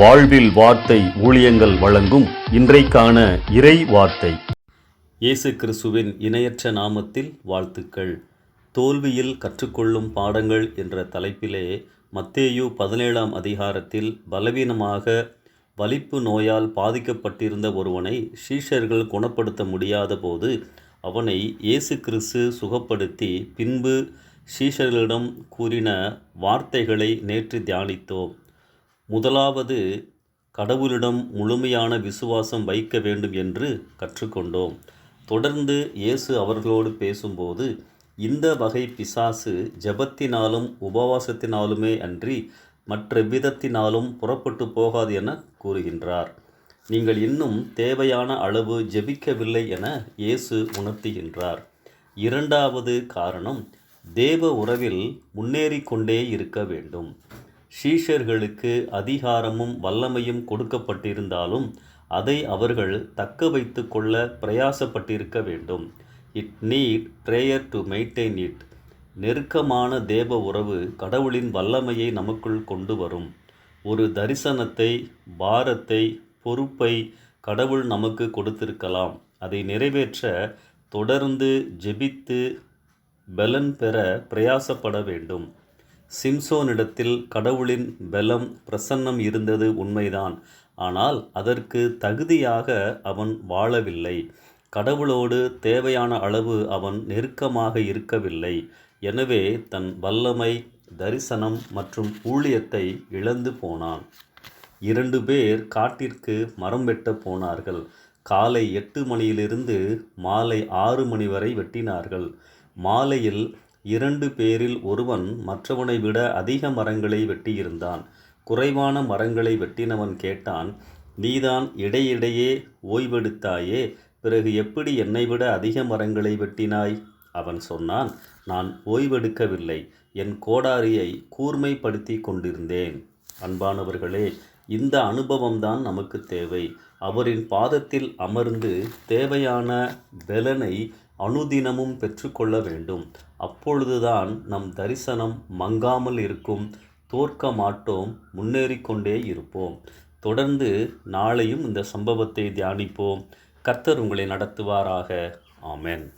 வாழ்வில் வார்த்தை ஊழியங்கள் வழங்கும் இன்றைக்கான இறை வார்த்தை. இயேசு கிறிஸ்துவின் இணையற்ற நாமத்தில் வாழ்த்துக்கள். தோல்வியில் கற்றுக்கொள்ளும் பாடங்கள் என்ற தலைப்பிலே மத்தேயு பதினேழாம் அதிகாரத்தில் பலவீனமாக வலிப்பு நோயால் பாதிக்கப்பட்டிருந்த ஒருவனை சீஷர்கள் குணப்படுத்த முடியாத போது அவனை இயேசு கிறிஸ்து சுகப்படுத்தி பின்பு சீஷர்களிடம் கூறின வார்த்தைகளை நேற்று தியானித்தோம். முதலாவது கடவுளிடம் முழுமையான விசுவாசம் வைக்க வேண்டும் என்று கற்றுக்கொண்டோம். தொடர்ந்து இயேசு அவர்களோடு பேசும்போது இந்த வகை பிசாசு ஜெபத்தினாலும் உபவாசத்தினாலுமே அன்றி மற்ற விதத்தினாலும் புறப்பட்டு போகாது என கூறுகின்றார். நீங்கள் இன்னும் தேவையான அளவு ஜெபிக்கவில்லை என இயேசு உணர்த்துகின்றார். இரண்டாவது காரணம் தேவ உறவில் முன்னேறி கொண்டே இருக்க வேண்டும். ஷீஷர்களுக்கு அதிகாரமும் வல்லமையும் கொடுக்கப்பட்டிருந்தாலும் அதை அவர்கள் தக்க வைத்து கொள்ள பிரயாசப்பட்டிருக்க வேண்டும். It need prayer to maintain it. நெருக்கமான தேவ உறவு கடவுளின் வல்லமையை நமக்குள் கொண்டு வரும். ஒரு தரிசனத்தை பாரத்தை பொறுப்பை கடவுள் நமக்கு கொடுத்திருக்கலாம். அதை நிறைவேற்ற தொடர்ந்து ஜெபித்து பலன் பெற பிரயாசப்பட வேண்டும். சிம்சோனிடத்தில் கடவுளின் பலம் பிரசன்னம் இருந்தது உண்மைதான். ஆனால் அதற்கு தகுதியாக அவன் வாழவில்லை. கடவுளோடு தேவையான அளவு அவன் நெருக்கமாக இருக்கவில்லை. எனவே தன் வல்லமை தரிசனம் மற்றும் ஊழியத்தை இழந்து போனான். இரண்டு பேர் காட்டிற்கு மரம் வெட்ட போனார்கள். காலை எட்டு மணியிலிருந்து மாலை ஆறு மணி வரை வெட்டினார்கள். மாலையில் இரண்டு பேரில் ஒருவன் மற்றவனை விட அதிக மரங்களை வெட்டியிருந்தான். குறைவான மரங்களை வெட்டினவன் கேட்டான் நீதான் இடையிடையே ஓய்வெடுத்தாயே பிறகு எப்படி என்னை விட அதிக மரங்களை வெட்டினாய்? அவன் சொன்னான் நான் ஓய்வெடுக்கவில்லை என் கோடாரியை கூர்மைப்படுத்தி கொண்டிருந்தேன். அன்பானவர்களே இந்த அனுபவம்தான் நமக்கு தேவை. அவரின் பாதத்தில் அமர்ந்து தேவையான பலனை அனுதினமும் பெற்றுக்கொள்ள வேண்டும். அப்பொழுதுதான் நம் தரிசனம் மங்காமல் இருக்கும். தோற்க மாட்டோம். முன்னேறிக்கொண்டே இருப்போம். தொடர்ந்து நாளையும் இந்த சம்பவத்தை தியானிப்போம். கர்த்தர் உங்களை நடத்துவாராக. ஆமேன்.